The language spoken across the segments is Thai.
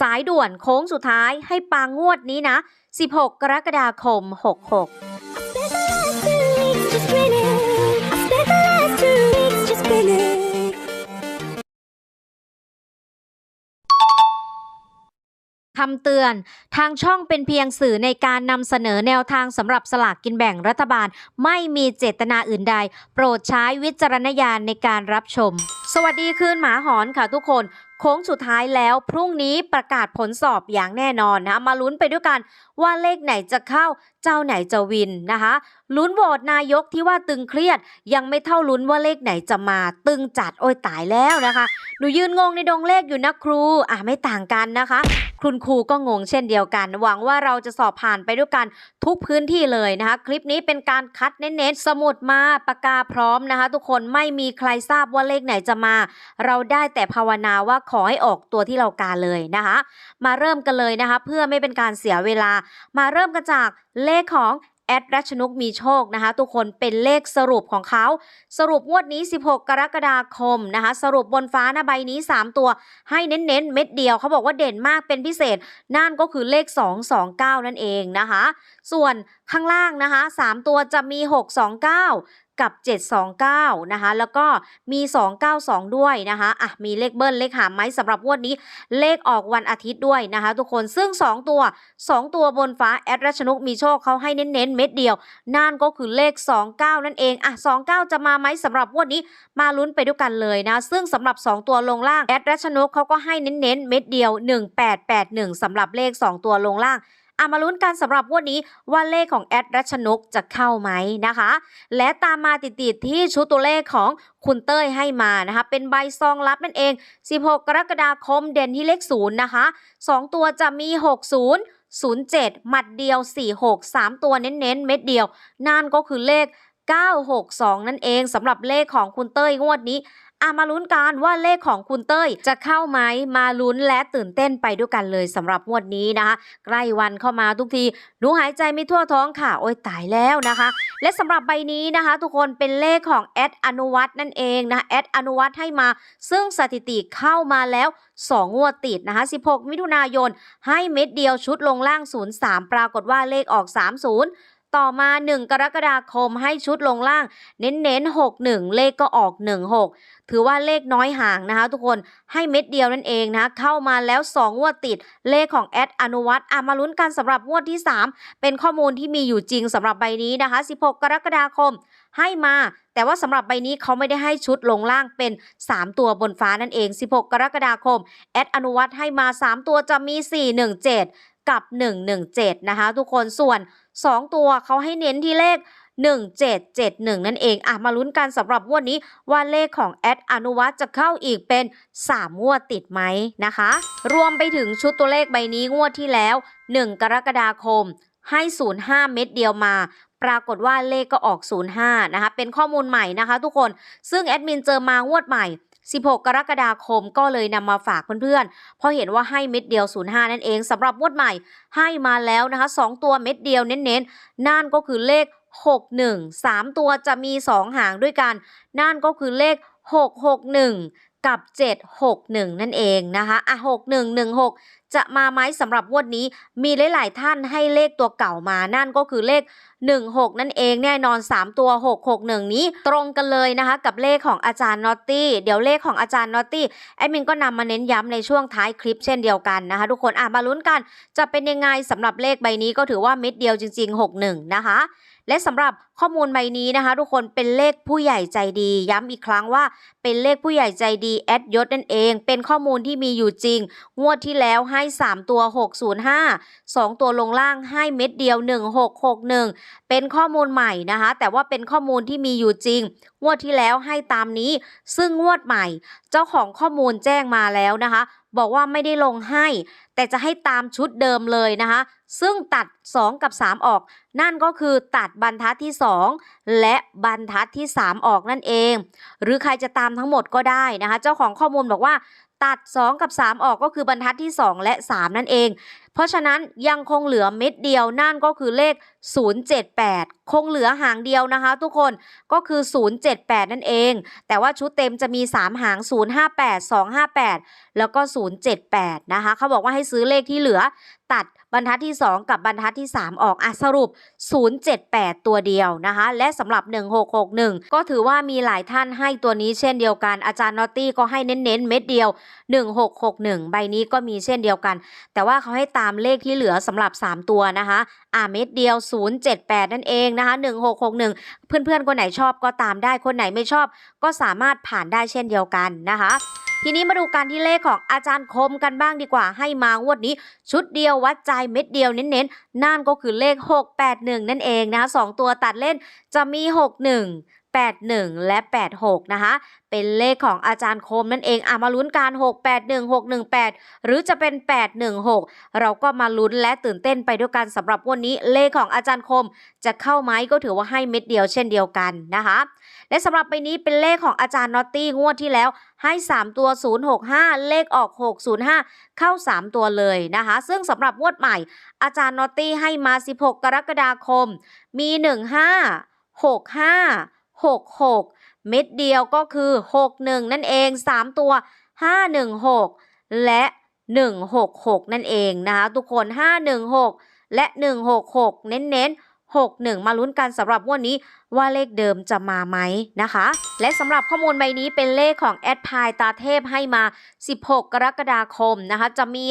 สายด่วนโค้งสุดท้ายให้ปางงวดนี้นะ 16 กรกฎาคม 66คำเตือน ทางช่องเป็นเพียงสื่อในการนำเสนอแนวทางสำหรับสลากกินแบ่งรัฐบาล ไม่มีเจตนาอื่นใด โปรดใช้วิจารณญาณในการรับชม สวัสดีคืนหมาหอนค่ะทุกคน โค้งสุดท้ายแล้วพรุ่งนี้ประกาศผลสอบอย่างแน่นอนนะมาลุ้นไปด้วยกันว่าเลขไหนจะเข้าเจ้าไหนจะวินนะคะลุ้นโหวตนายกที่ว่าตึงเครียด ยังไม่เท่าลุ้นว่าเลขไหนจะมา ตึงจัดโอ้ยตายแล้วนะคะหนูยืนงงในดงเลขอยู่นะครูอะไม่ต่างกันนะคะ คุณครูก็งงเช่นเดียวกัน หวังว่าเราจะสอบผ่านไปด้วยกันทุกพื้นที่เลยนะคะ คลิปนี้เป็นการคัดเน้นๆ สมุดมาปากกาพร้อมนะคะ ทุกคนไม่มีใครทราบว่าเลขไหนจะมา เราได้แต่ภาวนาว่าขอให้ออกตัวที่เราการเลยนะคะ มาเริ่มกันเลยนะคะ เพื่อไม่เป็นการเสียเวลา มาเริ่มกันจากเลขของ แอดรัชนกมีโชคนะคะ ทุกคนเป็นเลขสรุปของเขา สรุปงวดนี้ 16 กรกฎาคมนะคะ สรุปบนฟ้าหน้าใบนี้ 3 ตัว ให้เน้นๆ เม็ดเดียวเขาบอกว่าเด่นมากเป็นพิเศษ นั่นก็คือเลข 229 นั่นเองนะคะ ส่วนข้างล่างนะคะ 3 ตัวจะมี 629 กับ 729 นะคะ แล้วก็มี 292 ด้วยนะคะอะมีเลขเบิ้ลเลขหามไหมสำหรับงวดนี้ เลขออกวันอาทิตย์ด้วยนะคะ ทุกคนซึ่ง 2 ตัว 2 ตัวบนฟ้าแอดรัชนุกมีโชคเขาให้เน้นๆ เม็ดเดียว นั่นก็คือเลข 29 นั่นเองอะ29 จะมาไหมสำหรับงวดนี้มาลุ้นไปด้วยกันเลยนะ ซึ่งสำหรับ 2 ตัวลงล่างแอดรัชนุกเขาก็ให้เน้นๆ เม็ดเดียว 1881สำหรับเลข 2 ตัวลงล่าง อามาลุ้นกันสำหรับงวดนี้ว่าเลขของแอดรัชนกจะเข้าไหมนะคะ และตามมาติดๆที่ชุดตัวเลขของคุณเต้ยให้มานะคะ เป็นใบซองลับนั่นเอง 16 กรกฎาคมเด่นที่เลข0นะคะ 2 ตัวจะมี 60 07 หมัดเดียว 46 3 ตัวเน้นๆ เม็ดเดียว นั่นก็คือเลข 962 นั่นเองสำหรับเลขของคุณเต้ยงวดนี้ อามาลุ้นกันว่าเลขของคุณเต้ยจะเข้าไหมมาลุ้นและตื่นเต้นไปด้วยกันเลยสำหรับงวดนี้นะคะ ใกล้วันเข้ามาทุกทีหนูหายใจไม่ทั่วท้องค่ะ โอ้ยตายแล้วนะคะ และสำหรับใบนี้นะคะ ทุกคนเป็นเลขของแอดอนุวัฒน์นั่นเองนะแอดอนุวัฒน์ให้มา ซึ่งสถิติเข้ามาแล้ว2งวดติดนะคะ 16 มิถุนายน ให้เม็ดเดียวชุดลงล่าง 03 ปรากฏว่าเลขออก 30 ต่อมา 1 กรกฎาคมให้ชุดลงล่าง เน้นๆ 61 เลขก็ออก 16 ถือว่าเลขน้อยห่างนะคะ ทุกคนให้เม็ดเดียวนั่นเองนะเข้ามาแล้ว 2 งวดติด เลขของแอดอนุวัฒน์อามาลุ้นกันสำหรับงวดที่ 3 เป็นข้อมูลที่มีอยู่จริงสำหรับใบนี้นะคะ 16 กรกฎาคมให้มา แต่ว่าสำหรับใบนี้เขาไม่ได้ให้ชุดลงล่างเป็น 3 ตัวบนฟ้านั่นเอง 16 กรกฎาคมแอดอนุวัฒน์ให้มา 3 ตัวจะมี 417 กับ 117 นะคะ ทุกคนส่วน 2 ตัวเขาให้เน้นที่เลข 1771 นั่นเองอะมาลุ้นกันสำหรับงวดนี้ว่าเลขของแอดอนุวัฒน์จะเข้าอีกเป็น 3 งวดติดไหมนะคะ รวมไปถึงชุดตัวเลขใบนี้งวดที่แล้ว 1 กรกฎาคม ให้ 05 เม็ดเดียวมาปรากฏว่าเลขก็ออก 05 นะคะ เป็นข้อมูลใหม่นะคะทุกคน ซึ่งแอดมินเจอมางวดใหม่ 16 กรกฎาคมก็เลยนำมาฝากเพื่อนๆ เพราะเห็นว่าให้เม็ดเดียว 05 นั่นเองสำหรับงวดใหม่ให้มาแล้วนะคะ 2 ตัวเม็ดเดียวเน้นๆ นั่นก็คือเลข 61 3 ตัวจะมี 2 หางด้วยกัน นั่นก็คือเลข 661 กับ 761 นั่นเองนะคะอะ6116 จะมาไหมสำหรับงวดนี้ มีหลายๆท่านให้เลขตัวเก่ามานั่นก็คือเลข 16 นั่นเองแน่นอน 3 ตัว 661 นี้ตรงกันเลยนะคะ กับเลขของอาจารย์นอตตี้เดี๋ยวเลขของอาจารย์นอตตี้แอดมินก็นำมาเน้นย้ำในช่วงท้ายคลิปเช่นเดียวกันนะคะ ทุกคนอะมาลุ้นกันจะเป็นยังไงสำหรับเลขใบนี้ก็ถือว่าเม็ดเดียวจริง ๆ 61 นะคะ และสำหรับข้อมูลใบนี้นะคะ ทุกคนเป็นเลขผู้ใหญ่ใจดี ย้ำอีกครั้งว่าเป็นเลขผู้ใหญ่ใจดีแอดยศนั่นเอง เป็นข้อมูลที่มีอยู่จริง งวดที่แล้วให้ 3 ตัว 605 2 ตัวลงล่างให้เม็ดเดียว 1661 เป็นข้อมูลใหม่นะคะ แต่ว่าเป็นข้อมูลที่มีอยู่จริง งวดที่แล้วให้ตามนี้ ซึ่งงวดใหม่ เจ้าของข้อมูลแจ้งมาแล้วนะคะ บอกว่าไม่ได้ลงให้ แต่จะให้ตามชุดเดิมเลยนะคะ ซึ่งตัด 2 กับ 3 ออก นั่นก็คือตัดบรรทัดที่ 2 และบรรทัดที่ 3 ออกนั่นเอง หรือใครจะตามทั้งหมดก็ได้นะคะ เจ้าของข้อมูลบอกว่าตัด 2 กับ 3 ออกก็คือบรรทัดที่ 2 และ 3 นั่นเองเพราะฉะนั้นยังคงเหลือเม็ดเดียวนั่นก็คือเลข 078 คงเหลือหางเดียวนะคะ ทุกคนก็คือ 078 นั่นเอง แต่ว่าชุดเต็มจะมี 3 หาง 058 258 แล้วก็ 078 นะคะ เขาบอกว่าให้ซื้อเลขที่เหลือตัดบรรทัดที่ 2 กับบรรทัดที่ 3 ออกอะสรุป 078 ตัวเดียวนะคะ และสำหรับ 1661 ก็ถือว่ามีหลายท่านให้ตัวนี้เช่นเดียวกัน อาจารย์นอตตี้ก็ให้เน้นๆเม็ดเดียว 1661 ใบนี้ก็มีเช่นเดียวกัน แต่ว่าเขาให้ตามเลขที่เหลือสำหรับ 3 ตัวนะคะอ่าเม็ดเดียว 078 นั่นเองนะคะ1661 เพื่อนๆ คนไหนชอบก็ตามได้คนไหนไม่ชอบ ก็สามารถผ่านได้เช่นเดียวกันนะคะทีนี้มาดูการที่เลขของอาจารย์คมกันบ้างดีกว่าให้มางวดนี้ ชุดเดียววัดใจเม็ดเดียวเน้นๆนั่นก็คือเลข 681 นั่นเองนะคะสองตัวตัดเล่นจะมี 61 81 และ 86 นะคะ เป็นเลขของอาจารย์คมนั่นเองอะมาลุ้นการ 681 618 หรือจะเป็น 816 เราก็มาลุ้นและตื่นเต้นไปด้วยกันสำหรับวันนี้เลขของอาจารย์คมจะเข้าไหมก็ถือว่าให้เม็ดเดียวเช่นเดียวกันนะคะ และสำหรับใบนี้เป็นเลขของอาจารย์นอตตี้งวดที่แล้วให้ 3 ตัว 065 เลขออก 605 เข้า 3 ตัวเลยนะคะ ซึ่งสำหรับงวดใหม่ อาจารย์นอตตี้ให้มา 16 กรกฎาคม มี 15 65 66 เม็ดเดียวก็คือ 61 นั่นเอง 3 ตัว 516 และ 166 นั่นเองนะคะทุกคน 516 และ 166 เน้นๆ61 มาลุ้นกันสำหรับวันนี้ว่าเลขเดิมจะมาไหมนะคะ และสำหรับข้อมูลใบนี้เป็นเลขของแอดพายตาเทพให้มา 16 กรกฎาคมนะคะ จะมี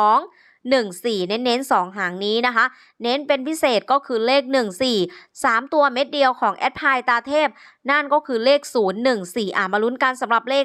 52 14 เน้นๆ 2 หางนี้นะคะ เน้นเป็นพิเศษก็คือเลข 14 3 ตัวเม็ดเดียวของแอดพายตาเทพ นั่นก็คือเลข 014 อ่ามาลุ้นกันสำหรับเลข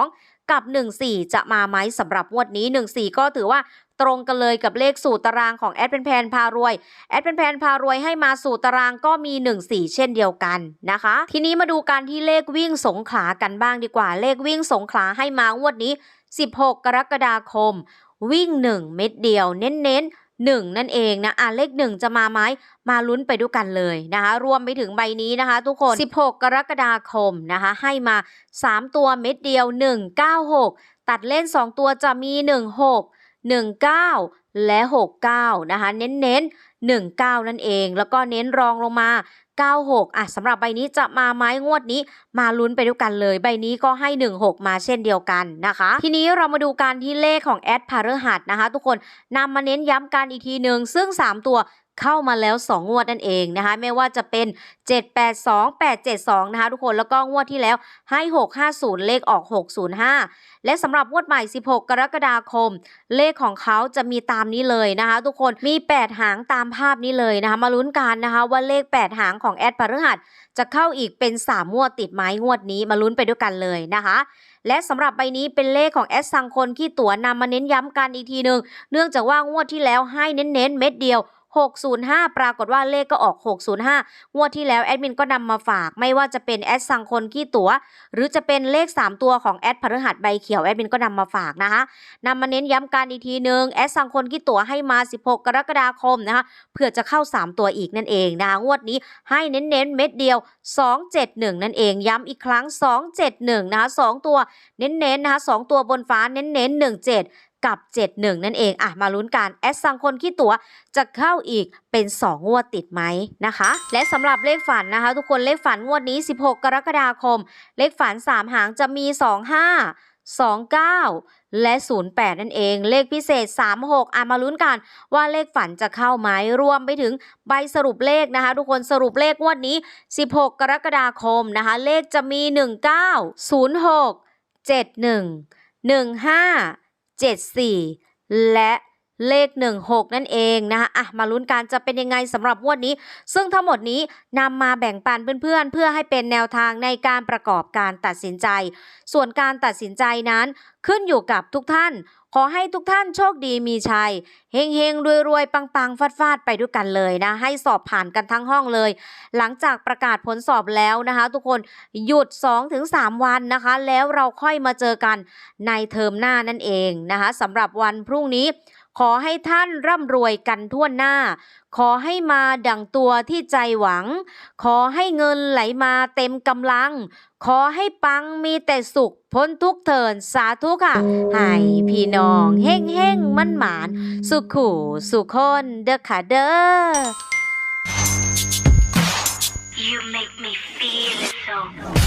52 กับ 14 จะมาไหมสำหรับงวดนี้ 14 ก็ถือว่าตรงกันเลยกับเลขสูตรตารางของแอดเป็นแพนพารวย แอดเป็นแพนพารวยให้มาสู่ตารางก็มี 1 4 เช่นเดียวกันนะคะ ทีนี้มาดูการที่เลขวิ่งสงขลากันบ้างดีกว่า เลขวิ่งสงขลาให้มางวดนี้ 16 กรกฎาคม วิ่ง 1 เม็ดเดียว เน้นๆ1นั่นเองนะอะเลข1จะมาไหมมาลุ้นไปด้วยกันเลยนะคะรวมไปถึงใบนี้นะคะ ทุกคน 16 กรกฎาคมนะคะ ให้มา 3 ตัวเม็ดเดียว 196 ตัดเล่น 2 ตัวจะมี 16 19 และ 69 นะคะ เน้นเน้น19 นั่นเอง แล้วก็เน้นรองลงมา 96 อะสำหรับใบนี้จะมาไม้งวดนี้ มาลุ้นไปด้วยกันเลย ใบนี้ก็ให้ 16 มาเช่นเดียวกันนะคะ ทีนี้เรามาดูการที่เลขของแอดพารหัสนะคะ ทุกคนนำมาเน้นย้ำกันอีกทีหนึ่งซึ่ง 3 ตัว เข้ามาแล้ว 2 งวดนั่นเองนะคะ ไม่ว่าจะเป็น 782 872 นะคะทุกคนแล้วก็งวดที่แล้วให้ 650 เลขออก 605 และสำหรับงวดใหม่ 16 กรกฎาคม เลขของเขาจะมีตามนี้เลยนะคะทุกคนมี 8 หางตามภาพนี้เลยนะคะ มาลุ้นกันนะคะว่าเลข 8 หางของแอดพฤหัสจะเข้าอีกเป็น 3 งวดติดไม้งวดนี้มาลุ้นไปด้วยกันเลยนะคะและสำหรับใบนี้เป็นเลขของแอดสังคนขี้ตัวนำมาเน้นย้ำกันอีกทีหนึ่งเนื่องจากว่างวดที่แล้วให้เน้นๆเม็ดเดียว 605 ปรากฏว่าเลขก็ออก 605 งวดที่แล้วแอดมินก็นำมาฝาก ไม่ว่าจะเป็นแอดสังคนขี้ตัว หรือจะเป็นเลข 3 ตัวของแอดพฤหัสใบเขียวแอดมินก็นำมาฝากนะคะนำมาเน้นย้ำกันอีกทีหนึ่งแอดสังคนขี้ตัวให้มา 16 กรกฎาคมนะคะเพื่อจะเข้า 3 ตัวอีกนั่นเองนะคะงวดนี้ให้เน้นๆเม็ดเดียว 271 นั่นเองย้ำอีกครั้ง 271 นะคะ2ตัวเน้นๆนะคะ2ตัวบนฟ้าเน้นๆ17 กับ 71 นั่นเองอะมาลุ้นกันแอดสังคนขี้ตัวจะเข้าอีกเป็น 2 งวดติดไหมนะคะ และสำหรับเลขฝันนะคะ ทุกคนเลขฝันงวดนี้ 16 กรกฎาคม เลขฝัน 3 หางจะมี 25 29 และ 08 นั่นเอง เลขพิเศษ 36 อะมาลุ้นกัน ว่าเลขฝันจะเข้าไหมรวมไปถึงใบสรุปเลขนะคะ ทุกคนสรุปเลขงวดนี้ 16 กรกฎาคมนะคะ เลขจะมี 19 06 71 15 74 และเลข 16 นั่นเองนะคะอะมาลุ้นกันจะเป็นยังไงสำหรับงวดนี้ ซึ่งทั้งหมดนี้นำมาแบ่งปันเพื่อนๆ เพื่อให้เป็นแนวทางในการประกอบการตัดสินใจ ส่วนการตัดสินใจนั้นขึ้นอยู่กับทุกท่าน ขอให้ทุกท่านโชคดีมีชัย เฮงเฮงรวยรวยปังปังฟาดฟาดไปด้วยกันเลยนะ ให้สอบผ่านกันทั้งห้องเลย หลังจากประกาศผลสอบแล้วนะคะ ทุกคนหยุด 2-3 วันนะคะ แล้วเราค่อยมาเจอกันในเทอมหน้านั่นเองนะคะสำหรับวันพรุ่งนี้ ขอให้ท่านร่ำรวยกันทั่วหน้า ขอให้มาดั่งตัวที่ใจหวัง ขอให้เงินไหลมาเต็มกำลัง ขอให้ปังมีแต่สุขพ้นทุกเถินสาธุค่ะ ให้พี่น้องเฮ่งเฮ่งมั่นหมาน สุขูสุขคนเด้อค่ะเด้อ You make me feel so